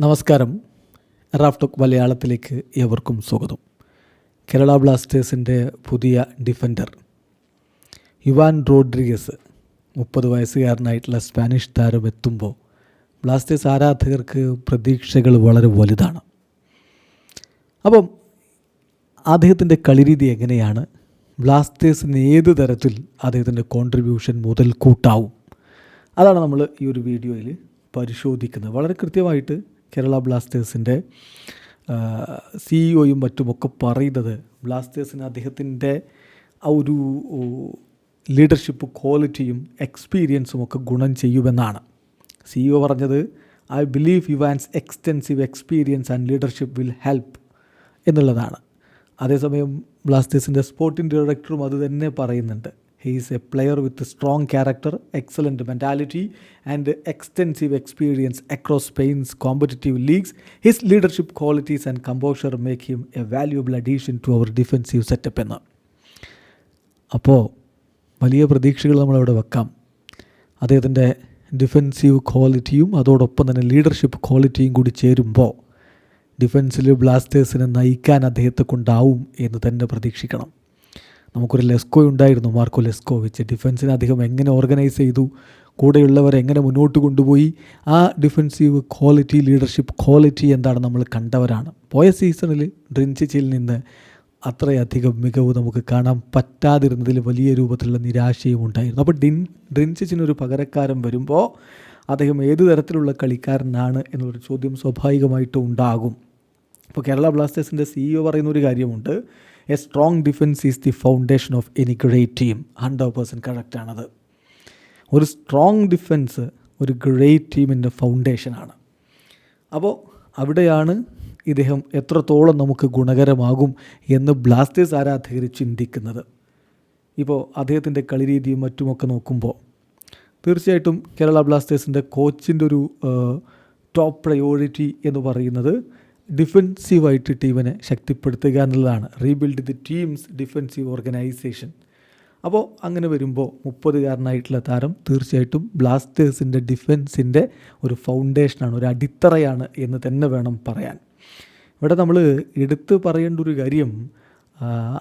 നമസ്കാരം. റാഫ് റാഫ്ടോക്ക് മലയാളത്തിലേക്ക് ഏവർക്കും സ്വാഗതം. കേരള ബ്ലാസ്റ്റേഴ്സിന്റെ പുതിയ ഡിഫൻഡർ യുവാൻ റോഡ്രിഗസ് മുപ്പത് വയസ്സുകാരനായിട്ടുള്ള സ്പാനിഷ് താരം എത്തുമ്പോൾ ബ്ലാസ്റ്റേഴ്സ് ആരാധകർക്ക് പ്രതീക്ഷകൾ വളരെ വലുതാണ്. അപ്പം അദ്ദേഹത്തിന്റെ കളിരീതി എങ്ങനെയാണ്? ബ്ലാസ്റ്റേഴ്സിന് ഏത് തരത്തിൽ അദ്ദേഹത്തിന്റെ കോൺട്രിബ്യൂഷൻ മുതൽ കൂട്ടാവും അതാണ് നമ്മൾ ഈ ഒരു വീഡിയോയിൽ പരിശോധിക്കുന്നത്. വളരെ കൃത്യമായിട്ട് കേരള ബ്ലാസ്റ്റേഴ്സിന്റെ സിഇഒയും മറ്റുമൊക്കെ പറയുന്നത് ബ്ലാസ്റ്റേഴ്സിന് അദ്ദേഹത്തിന്റെ ആ ഒരു ലീഡർഷിപ്പ് ക്വാളിറ്റിയും എക്സ്പീരിയൻസും ഒക്കെ ഗുണം ചെയ്യുമെന്നാണ്. സിഇഒ പറഞ്ഞത് I believe Juan's extensive experience and leadership will help എന്നുള്ളതാണ്. അതേസമയം ബ്ലാസ്റ്റേഴ്സിന്റെ സ്പോർട്ടിംഗ് ഡയറക്ടറും അത് തന്നെ പറയുന്നുണ്ട്. He is a player with strong character excellent mentality and extensive experience across Spain's competitive leagues his leadership qualities and composure make him a valuable addition to our defensive setup എന്ന്. അപ്പോൾ വലിയ പ്രതീക്ഷകൾ നമ്മളവിടെ വെക്കാം. അദ്ദേഹത്തിന്റെ ഡിഫെൻസീവ് ക്വാളിറ്റിയും അതോടൊപ്പം തന്നെ ലീഡർഷിപ്പ് ക്വാളിറ്റിയും കൂടി ചേരുമ്പോൾ ഡിഫൻസിൽ ബ്ലാസ്റ്റേഴ്സിനെ നയിക്കാൻ അദ്ദേഹത്തെ കൊണ്ടാവും എന്ന് തന്നെ പ്രതീക്ഷിക്കണം. നമുക്കൊരു ലെസ്കോ ഉണ്ടായിരുന്നു മാർക്കോ ലെസ്കോ വെച്ച്. ഡിഫൻസിനെ അദ്ദേഹം എങ്ങനെ ഓർഗനൈസ് ചെയ്തു കൂടെയുള്ളവർ എങ്ങനെ മുന്നോട്ട് കൊണ്ടുപോയി ആ ഡിഫൻസീവ് ക്വാളിറ്റി ലീഡർഷിപ്പ് ക്വാളിറ്റി എന്താണ് നമ്മൾ കണ്ടവരാണ്. പോയ സീസണിൽ ഡ്രിൻസിച്ചിൽ നിന്ന് അത്രയധികം മികവ് നമുക്ക് കാണാൻ പറ്റാതിരുന്നതിൽ വലിയ രൂപത്തിലുള്ള നിരാശയും ഉണ്ടായിരുന്നു. അപ്പോൾ ഡിൻ ഡ്രിൻസിച്ചിനൊരു പകരക്കാരൻ വരുമ്പോൾ അദ്ദേഹം ഏത് തരത്തിലുള്ള കളിക്കാരനാണ് എന്നുള്ളൊരു ചോദ്യം സ്വാഭാവികമായിട്ടും ഉണ്ടാകും. ഇപ്പോൾ കേരള ബ്ലാസ്റ്റേഴ്സിന്റെ സിഇഒ പറയുന്ന ഒരു കാര്യമുണ്ട്. A strong defence is the foundation of any great team hundred percent കറക്റ്റാണത് ഒരു സ്ട്രോങ് ഡിഫൻസ് ഒരു ഗ്രേറ്റ് ടീമിന്റെ ഫൗണ്ടേഷനാണ് അപ്പോൾ അവിടെയാണ് ഇദ്ദേഹം എത്രത്തോളം നമുക്ക് ഗുണകരമാകും എന്ന് ബ്ലാസ്റ്റേഴ്സ് ആരാധകർ ചിന്തിക്കുന്നത്. ഇപ്പോൾ അദ്ദേഹത്തിന്റെ കളിരീതിയും മറ്റുമൊക്കെ നോക്കുമ്പോൾ തീർച്ചയായിട്ടും കേരള ബ്ലാസ്റ്റേഴ്സിന്റെ കോച്ചിന്റെ ഒരു ടോപ്പ് പ്രയോറിറ്റി എന്ന് പറയുന്നത് ഡിഫെൻസീവായിട്ട് ടീമിനെ ശക്തിപ്പെടുത്തുക എന്നുള്ളതാണ്. Rebuild the team's defensive organisation അപ്പോൾ അങ്ങനെ വരുമ്പോൾ മുപ്പതുകാരനായിട്ടുള്ള താരം തീർച്ചയായിട്ടും ബ്ലാസ്റ്റേഴ്സിന്റെ ഡിഫെൻസിന്റെ ഒരു ഫൗണ്ടേഷനാണ് ഒരു അടിത്തറയാണ് എന്ന് തന്നെ വേണം പറയാൻ. ഇവിടെ നമ്മൾ എടുത്തു പറയേണ്ട ഒരു കാര്യം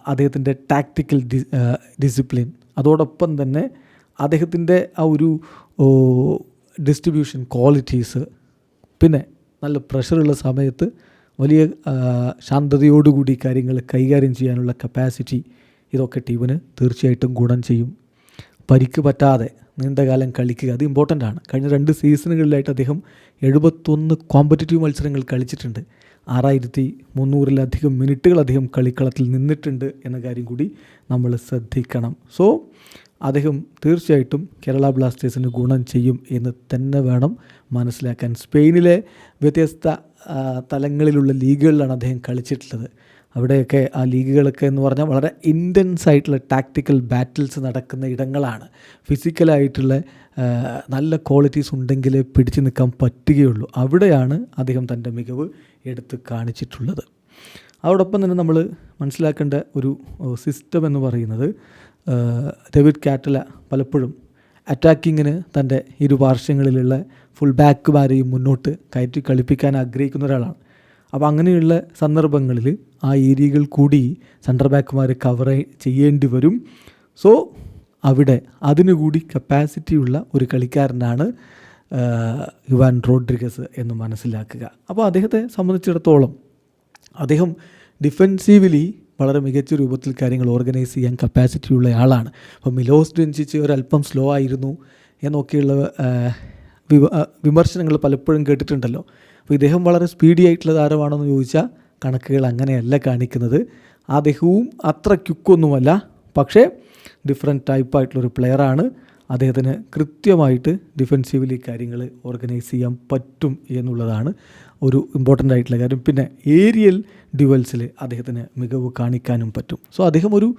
അദ്ദേഹത്തിന്റെ ടാക്റ്റിക്കൽ ഡി ഡിസിപ്ലിൻ അതോടൊപ്പം തന്നെ അദ്ദേഹത്തിന്റെ ആ ഒരു ഡിസ്ട്രിബ്യൂഷൻ ക്വാളിറ്റീസ് പിന്നെ നല്ല പ്രഷറുള്ള സമയത്ത് വലിയ ശാന്തതയോടുകൂടി കാര്യങ്ങൾ കൈകാര്യം ചെയ്യാനുള്ള കപ്പാസിറ്റി ഇതൊക്കെ ടീമിന് തീർച്ചയായിട്ടും ഗുണം ചെയ്യും. പരിക്ക് പറ്റാതെ നീണ്ടകാലം കളിക്കുക അത് ഇമ്പോർട്ടന്റ് ആണ്. കഴിഞ്ഞ രണ്ട് സീസണുകളിലായിട്ട് അദ്ദേഹം എഴുപത്തൊന്ന് കോമ്പറ്റീറ്റീവ് മത്സരങ്ങൾ കളിച്ചിട്ടുണ്ട്. ആറായിരത്തി മുന്നൂറിലധികം മിനിറ്റുകൾ അദ്ദേഹം കളിക്കളത്തിൽ നിന്നിട്ടുണ്ട് എന്ന കാര്യം കൂടി നമ്മൾ ശ്രദ്ധിക്കണം. സോ അദ്ദേഹം തീർച്ചയായിട്ടും കേരള ബ്ലാസ്റ്റേഴ്സിന് ഗുണം ചെയ്യും എന്ന് തന്നെ വേണം മനസ്സിലാക്കാൻ. സ്പെയിനിലെ വ്യത്യസ്ത തലങ്ങളിലുള്ള ലീഗുകളിലാണ് അദ്ദേഹം കളിച്ചിട്ടുള്ളത്. അവിടെയൊക്കെ ആ ലീഗുകളൊക്കെ എന്ന് പറഞ്ഞാൽ വളരെ ഇന്റൻസ് ആയിട്ടുള്ള ടാക്റ്റിക്കൽ ബാറ്റിൽസ് നടക്കുന്ന ഇടങ്ങളാണ്. ഫിസിക്കലായിട്ടുള്ള നല്ല ക്വാളിറ്റീസ് ഉണ്ടെങ്കിലേ പിടിച്ചു നിൽക്കാൻ പറ്റുകയുള്ളൂ. അവിടെയാണ് അദ്ദേഹം തന്റെ മികവ് എടുത്ത് കാണിച്ചിട്ടുള്ളത്. അതോടൊപ്പം തന്നെ നമ്മൾ മനസ്സിലാക്കേണ്ട ഒരു സിസ്റ്റം എന്ന് പറയുന്നത് ഡേവിഡ് കാറ്റല പലപ്പോഴും അറ്റാക്കിങ്ങിന് തന്റെ ഇരുപാർശ്വങ്ങളിലുള്ള ഫുൾ ബാക്കുമാരെയും മുന്നോട്ട് കയറ്റി കളിപ്പിക്കാൻ ആഗ്രഹിക്കുന്ന ഒരാളാണ്. അപ്പോൾ അങ്ങനെയുള്ള സന്ദർഭങ്ങളിൽ ആ ഏരിയകൾ കൂടി സെന്റർ ബാക്കുമാർ കവർ ചെയ്യേണ്ടി വരും. സോ അവിടെ അതിനുകൂടി കപ്പാസിറ്റി ഉള്ള ഒരു കളിക്കാരനാണ് യുവാൻ റോഡ്രിഗസ് എന്ന് മനസ്സിലാക്കുക. അപ്പോൾ അദ്ദേഹത്തെ സംബന്ധിച്ചിടത്തോളം അദ്ദേഹം ഡിഫെൻസീവ്ലി വളരെ മികച്ച രൂപത്തിൽ കാര്യങ്ങൾ ഓർഗനൈസ് ചെയ്യാൻ കപ്പാസിറ്റി ഉള്ള ആളാണ്. അപ്പോൾ മിലോസ് ഡെൻസിച്ച് ഒരല്പം സ്ലോ ആയിരുന്നു എന്നൊക്കെയുള്ള വിമർശനങ്ങൾ പലപ്പോഴും കേട്ടിട്ടുണ്ടല്ലോ. അപ്പോൾ ഇദ്ദേഹം വളരെ സ്പീഡി ആയിട്ടുള്ള താരമാണെന്ന് ചോദിച്ചാൽ കണക്കുകൾ അങ്ങനെയല്ല കാണിക്കുന്നത്. അദ്ദേഹവും അത്ര ക്യുക്കൊന്നുമല്ല പക്ഷേ ഡിഫറെന്റ് ടൈപ്പായിട്ടുള്ളൊരു പ്ലെയറാണ് അദ്ദേഹത്തിന് കൃത്യമായിട്ട് ഡിഫെൻസീവ്ലി കാര്യങ്ങൾ ഓർഗനൈസ് ചെയ്യാൻ പറ്റും എന്നുള്ളതാണ് ഒരു ഇമ്പോർട്ടന്റ് ആയിട്ടുള്ള കാര്യം. പിന്നെ ഏരിയൽ ഡ്യുവൽസിൽ അദ്ദേഹത്തിന് മികവ് കാണിക്കാനും പറ്റും. സോ അദ്ദേഹം ഒരു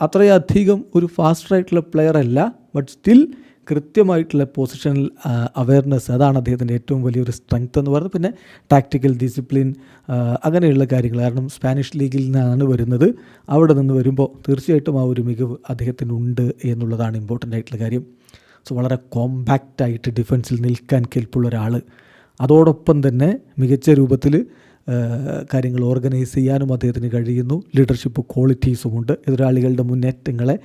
അത്രയധികം ഒരു ഫാസ്റ്റർ ആയിട്ടുള്ള പ്ലെയർ അല്ല ബട്ട് സ്റ്റിൽ കൃത്യമായിട്ടുള്ള പൊസിഷണൽ അവയർനെസ് അതാണ് അദ്ദേഹത്തിന്റെ ഏറ്റവും വലിയൊരു സ്ട്രെങ്ത് എന്ന് പറയുന്നത്. പിന്നെ ടാക്റ്റിക്കൽ ഡിസിപ്ലിൻ അങ്ങനെയുള്ള കാര്യങ്ങൾ. കാരണം സ്പാനിഷ് ലീഗിൽ നിന്നാണ് വരുന്നത്. അവിടെ നിന്ന് വരുമ്പോൾ തീർച്ചയായിട്ടും ആ ഒരു മികവ് അദ്ദേഹത്തിനുണ്ട് എന്നുള്ളതാണ് ഇമ്പോർട്ടന്റ് ആയിട്ടുള്ള കാര്യം. സോ വളരെ കോമ്പാക്റ്റായിട്ട് ഡിഫൻസിൽ നിൽക്കാൻ കെൽപ്പുള്ള ഒരാൾ അതോടൊപ്പം തന്നെ മികച്ച രൂപത്തിൽ കാര്യങ്ങൾ ഓർഗനൈസ് ചെയ്യാനും അദ്ദേഹത്തിന് കഴിയുന്നു. ലീഡർഷിപ്പ് ക്വാളിറ്റീസും ഉണ്ട്. എതിരാളികളുടെ മുന്നേറ്റങ്ങളെ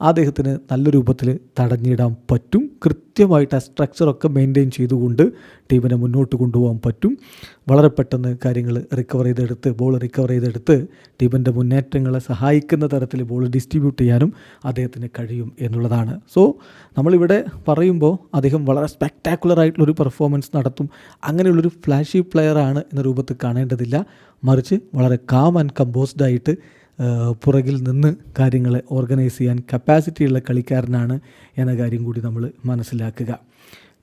അദ്ദേഹത്തിന് നല്ല രൂപത്തിൽ തടഞ്ഞിടാൻ പറ്റും. കൃത്യമായിട്ട് ആ സ്ട്രക്ചറൊക്കെ മെയിന്റെയിൻ ചെയ്തുകൊണ്ട് ടീമിനെ മുന്നോട്ട് കൊണ്ടുപോകാൻ പറ്റും. വളരെ പെട്ടെന്ന് കാര്യങ്ങൾ റിക്കവർ ചെയ്തെടുത്ത് ബോൾ റിക്കവർ ചെയ്തെടുത്ത് ടീമിന്റെ മുന്നേറ്റങ്ങളെ സഹായിക്കുന്ന തരത്തിൽ ബോൾ ഡിസ്ട്രിബ്യൂട്ട് ചെയ്യാനും അദ്ദേഹത്തിന് കഴിയും എന്നുള്ളതാണ്. സോ നമ്മളിവിടെ പറയുമ്പോൾ അദ്ദേഹം വളരെ സ്പെക്ടാക്കുലർ ആയിട്ടുള്ളൊരു പെർഫോമൻസ് നടത്തും. അങ്ങനെയുള്ളൊരു ഫ്ലാഷി പ്ലെയറാണ് എന്ന രൂപത്തിൽ കാണേണ്ടതില്ല. മറിച്ച് വളരെ കാം ആൻഡ് കമ്പോസ്ഡ് ആയിട്ട് പുറകിൽ നിന്ന് കാര്യങ്ങളെ ഓർഗനൈസ് ചെയ്യാൻ കപ്പാസിറ്റിയുള്ള കളിക്കാരനാണ് എന്ന കാര്യം കൂടി നമ്മൾ മനസ്സിലാക്കുക.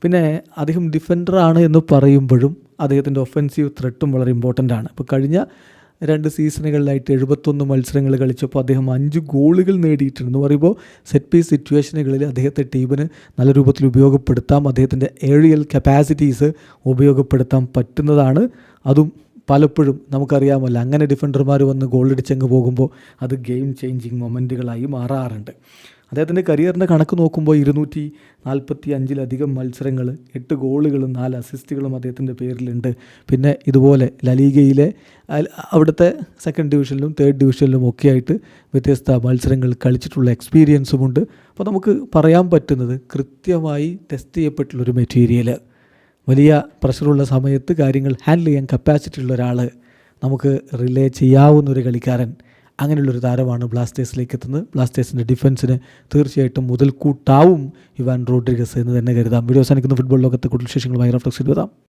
പിന്നെ അദ്ദേഹം ഡിഫൻഡറാണ് എന്ന് പറയുമ്പോഴും അദ്ദേഹത്തിന്റെ ഒഫൻസീവ് ത്രെട്ടും വളരെ ഇമ്പോർട്ടന്റ് ആണ്. ഇപ്പോൾ കഴിഞ്ഞ രണ്ട് സീസണുകളിലായിട്ട് എഴുപത്തൊന്ന് മത്സരങ്ങൾ കളിച്ചപ്പോൾ അദ്ദേഹം അഞ്ച് ഗോളുകൾ നേടിയിട്ടുണ്ടെന്ന് പറയുമ്പോൾ സെറ്റ് പീസ് സിറ്റുവേഷനുകളിൽ അദ്ദേഹത്തെ ടീമിന് നല്ല രൂപത്തിൽ ഉപയോഗപ്പെടുത്താം. അദ്ദേഹത്തിന്റെ ഏഴിയൽ കപ്പാസിറ്റീസ് ഉപയോഗപ്പെടുത്താൻ പറ്റുന്നതാണ്. അതും പലപ്പോഴും നമുക്കറിയാമല്ലോ അങ്ങനെ ഡിഫൻഡർമാർ വന്ന് ഗോളടിച്ചങ്ങ് പോകുമ്പോൾ അത് ഗെയിം ചേഞ്ചിങ് മൊമെന്റുകളായി മാറാറുണ്ട്. അദ്ദേഹത്തിന്റെ കരിയറിന്റെ കണക്ക് നോക്കുമ്പോൾ ഇരുന്നൂറ്റി നാൽപ്പത്തി അഞ്ചിലധികം മത്സരങ്ങൾ എട്ട് ഗോളുകളും നാല് അസിസ്റ്റുകളും അദ്ദേഹത്തിന്റെ പേരിലുണ്ട്. പിന്നെ ഇതുപോലെ ലലീഗയിലെ അവിടുത്തെ സെക്കൻഡ് ഡിവിഷനിലും തേർഡ് ഡിവിഷനിലും ഒക്കെ ആയിട്ട് വ്യത്യസ്ത മത്സരങ്ങൾ കളിച്ചിട്ടുള്ള എക്സ്പീരിയൻസുമുണ്ട് അപ്പോൾ നമുക്ക് പറയാൻ പറ്റുന്നത് കൃത്യമായി ടെസ്റ്റ് ചെയ്യപ്പെട്ടുള്ളൊരു മെറ്റീരിയൽ വലിയ പ്രഷറുള്ള സമയത്ത് കാര്യങ്ങൾ ഹാൻഡിൽ ചെയ്യാൻ കപ്പാസിറ്റി ഉള്ള ഒരാൾ നമുക്ക് റിലേ ചെയ്യാവുന്ന ഒരു കളിക്കാരൻ അങ്ങനെയുള്ളൊരു താരമാണ് ബ്ലാസ്റ്റേഴ്സിലേക്ക് എത്തുന്നത്. ബ്ലാസ്റ്റേഴ്സിന്റെ ഡിഫൻസിന് തീർച്ചയായിട്ടും മുതൽക്കൂട്ടാവും ഇവാൻ റോഡ്രിഗസ് എന്ന് തന്നെ കരുതാം. വീഡിയോ അവസാനിക്കുന്ന. ഫുട്ബോൾ ലോകത്തെ കൂടുതൽ വിശേഷങ്ങളുമായി റഫ്ലക്സ് എഴുതാം